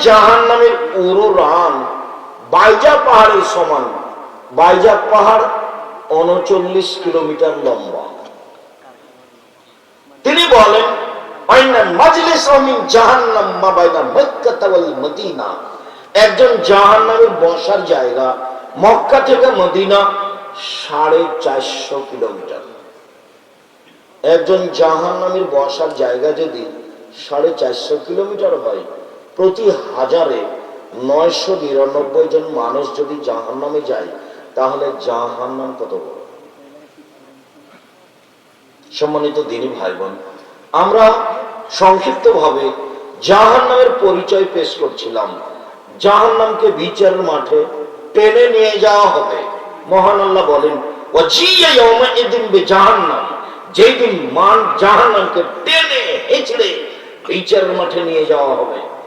জাহান নামের রান বাইজা পাহাড়ের সমান। বাইজা পাহাড় উনচল্লিশ কিলোমিটার লম্বা। তিনি বলেন একজন বসার জায়গা মক্কা থেকে মদিনা সাড়ে চারশো কিলোমিটার। একজন জাহান্নামের বসার জায়গা যদি সাড়ে চারশো কিলোমিটার হয় প্রতি হাজারে নয়শো নিরানব্বই জন মানুষ যদি জাহান্নামে যায়, তাহলে জাহান্নাম কত বড়? সম্মানিত দিনী ভাই বোন আমরা সংক্ষিপ্ত ভাবে জাহান নামের পরিচয় পেশ করছিলাম। জাহান নামকে বিচারের মাঠে টেনে নিয়ে যাওয়া হবে। মহান আল্লাহ বলেন জাহান্নাম যেই দিন মান জাহান্নামকে টেনে হেঁচড়ে বিচারের মাঠে নিয়ে যাওয়া হবে।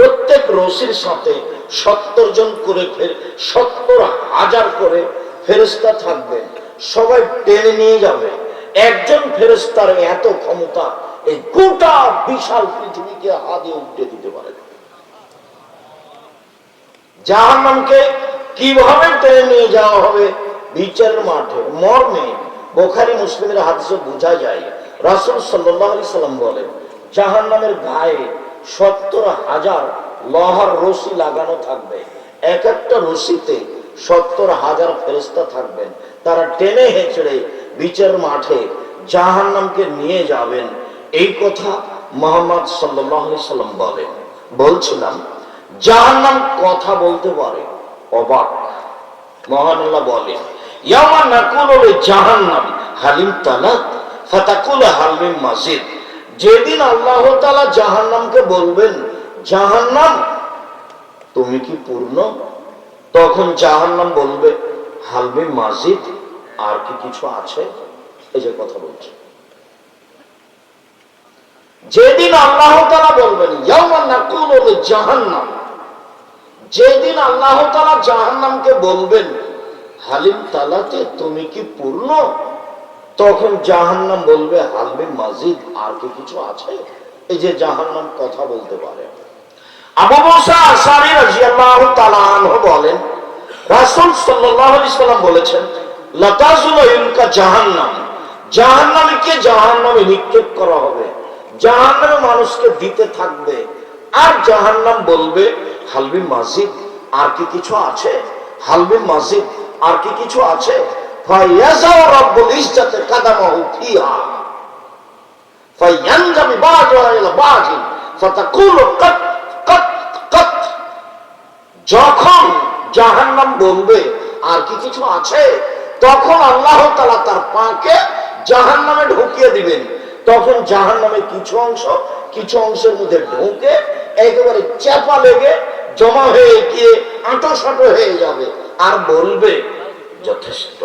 প্রত্যেক রশির সাথে সত্তর জন করে ফের সত্তর হাজার করে ফেরেস্তা থাকবে। সবাই টেনে নিয়ে যাবে। একজন ফেরেস্তার এত ক্ষমতা, এই গোটা বিশাল পৃথিবীকে হাতে উল্টে দিতে পারে। জাহান্নামকে কীভাবে টেনে নিয়ে যাওয়া হবে? বিচার মাঠে। মর্মে বোখারি মুসলিমের হাদিসে বোঝা যায়, রাসুল সাল্লি সাল্লাম বলেন, জাহান্নামের গায়ে সত্তর হাজার লোহার রশি লাগানো থাকবে। এক একটা রশিতে সত্তর হাজার ফেরস্তা থাকবেন। তারা টেনে হেঁচড়ে বিচার মাঠে জাহান্নামকে নিয়ে যাবেন। এই কথা মোহাম্মদ সাল্লাম বলেন। বলছিলাম, জাহান্নাম কথা বলতে পারে, অবাক। মহানাল্লাহ বলেন, ইয়ামা নাকুল জাহান্নাম, হালিম তালাত, ফাতাকুল হালিম মাজিদ। যেদিন আল্লাহ তাআলা জাহান্নামকে বলবেন, জাহান্নাম, তুমি কি পূর্ণ? তখন জাহান্নাম বলবে, হালমি মাজিদ, আর কি কিছু আছে? এই যে কথা বলছে। যেদিন আল্লাহ তালা বলবেন নাকুল জাহান্নাম যেদিন আল্লাহ তাআলা জাহান্নামকে বলবেন, হালিম তালাতে, তুমি কি পূর্ণ? তখন জাহান্নাম বলবে হালমি মাজিদ, আর কি কিছু আছে? এই যে জাহান্নাম কথা বলতে পারে। বলেন মানুষকে দিতে থাকবে। আর জাহান্নাম বলবে, হালবি মাজিদ, আর কি কিছু আছে? হালবি আর কি কিছু আছে? ফাতাকুলু কাত কাত কাত। যখন জাহান্নাম বলবে, আর কি কিছু আছে? তখন আল্লাহ তাআলা তার পাকে জাহান্নামে ঢুকিয়ে দিবেন। তখন জাহান্নামে কিছু অংশ, কিছু অংশের মধ্যে ঢুকে একেবারে চাপা লেগে জমা হয়ে গিয়ে আঁটো হয়ে যাবে। আর বলবে, যথেষ্ট।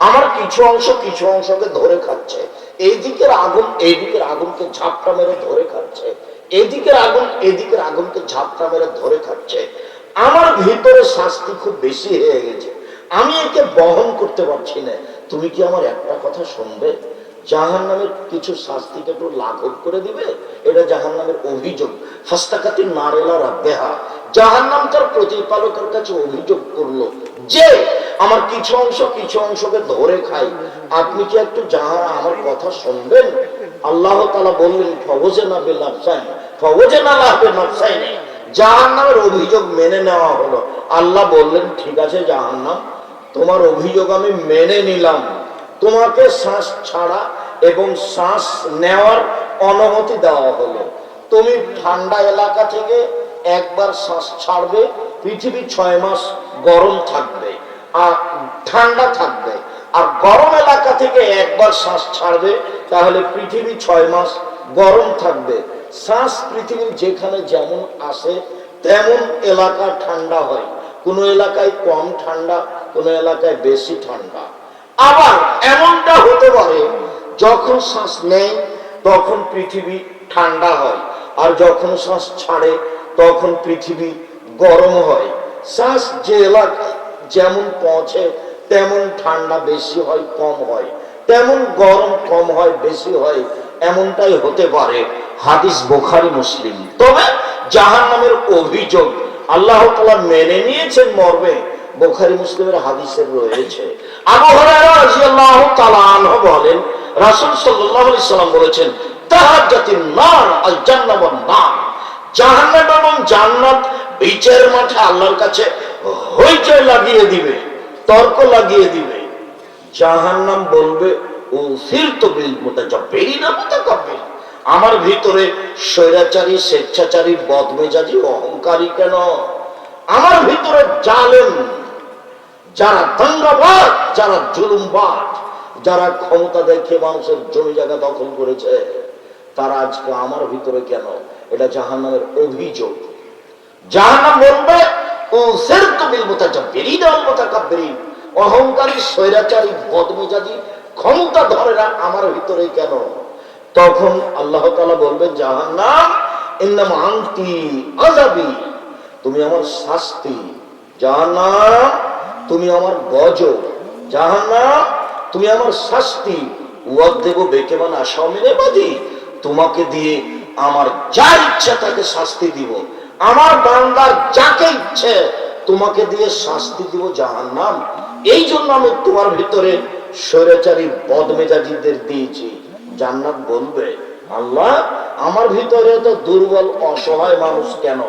আমার কিছু অংশ কিছু অংশকে ধরে খাচ্ছে। আগুন আগুনকে ঝাপটা মেরে ধরে খাচ্ছে। এদিকের আগুন এদিকের আগুনকে ঝাপটা মেরে ধরে খাচ্ছে। আমার ভিতরে শাস্তি খুব বেশি হয়ে গেছে। আমি একে বহন করতে পারছি না। তুমি কি আমার একটা কথা শুনবে? জাহান নামের কিছু শাস্তিকে একটু লাঘব করে দিবে? এটা জাহান নামের অভিযোগ। হাস্তাকাতি নারেলা রাব্বেহা। জাহান নাম তার প্রতিপালকের কাছে অভিযোগ করল যে, আমার কিছু অংশ, কিছু অংশকে ধরে খাই। আপনি কি একটু আমার কথা শুনবেন? আল্লাহ তালা বললেন না জাহান্নামের অভিযোগ মেনে নেওয়া হলো। আল্লাহ বললেন, ঠিক আছে জাহান্নাম, তোমার অভিযোগ আমি মেনে নিলাম। তোমাকে শ্বাস ছাড়া এবং শ্বাস নেওয়ার অনুমতি দেওয়া হলো। তুমি ঠান্ডা এলাকা থেকে একবার শ্বাস ছাড়বে, পৃথিবী ছয় মাস গরম থাকবে আর ঠান্ডা থাকবে। আর গরম এলাকা থেকে একবার শ্বাস ছাড়বে, তাহলে পৃথিবী ছয় মাস গরম থাকবে। শ্বাস পৃথিবীর যেখানে যেমন আসে, তেমন এলাকা ঠান্ডা হয়। কোনো এলাকায় কম ঠান্ডা, কোনো এলাকায় বেশি ঠান্ডা। আবার এমনটা হতে পারে, যখন শ্বাস নেয়, তখন পৃথিবী ঠান্ডা হয়। আর যখন শ্বাস ছাড়ে, তখন পৃথিবী গরম হয়। শ্বাস যে এলাকায় যেমন পৌঁছে, তেমন ঠান্ডা বেশি হয়, কম হয়। তেমন গরম কম হয়, বেশি হয়, এমনটাই হতে পারে। হাদিস বোখারি, মুসলিম। তবে জাহান নামের অভিযোগ আল্লাহ তালা মেনে নিয়েছেন মর্মে, বোখারি, মুসলিমের হাদিসের রয়েছে। আবু হুরায়রা রাদিয়াল্লাহু তাআলা আনহু বলেন, রাসুল সাল্লাম বলেছেন মাঠে আল্লাহর কাছে লাগিয়ে দিবে, তর্ক লাগিয়ে দিবে। বলবে, ও মুতাকাব্বির আমার ভিতরে স্বৈরাচারী, স্বেচ্ছাচারী, বদমেজাজি, অহংকারী কেন? আমার ভিতরে জালেম, যারা দাঙ্গাবাদ যারা জুলুমবাদ যারা ক্ষমতা দেখে মানুষের জমি জায়গা দখল করেছে। তারা আজকে আমার ভিতরে কেন? এটা জাহান্নামের অভিযোগ। জাহান্নাম বলবে অহংকারী, স্বৈরাচারী ক্ষমতা আমার ভিতরে কেন? তখন আল্লাহ তাআলা বলবেন ইন্নাম আনতি আযাবি। তুমি আমার শাস্তি। জাহান্নাম, তুমি আমার গজ জাহান্নাম, তুমি আমার শাস্তি। উয়াদ দেব বেকেমান আসামিনে বাদী। তোমাকে দিয়ে আমার যা ইচ্ছা তাকে শাস্তি দিব। আমার বান্দার যাকে ইচ্ছে, তোমাকে দিয়ে শাস্তি দিব জাহান্নাম। এই জন্য আমি তোমার ভিতরে স্বৈরাচারী বদমেজাজিদের দিয়েছি। জান্নাত বলবে, আল্লাহ, আমার ভিতরে তো দুর্বল, অসহায় মানুষ কেন?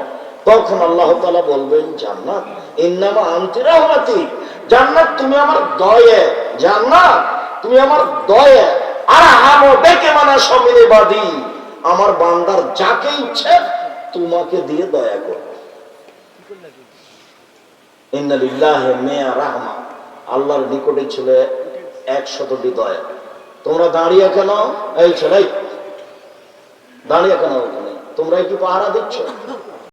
তখন আল্লাহ তালা বলবেন, জান্নাত, ইন্নামা আনতি রহমাতি। জান্নাত, তুমি আমার দয়ে, জান্নাত, তুমি আমার দয়ে। মানা আমার বান্দার যাকে ইচ্ছে, তোমাকে দিয়ে দয়া করো। ইন্নালিল্লাহে মেয়া রাহমা আল্লাহর নিকটে ছিল একশতটি দয়া। তোমরা দাঁড়িয়ে কেন? এই ছেলে, দাঁড়িয়ে কেন ওখানে? তোমরা কি পাহারা দিচ্ছ?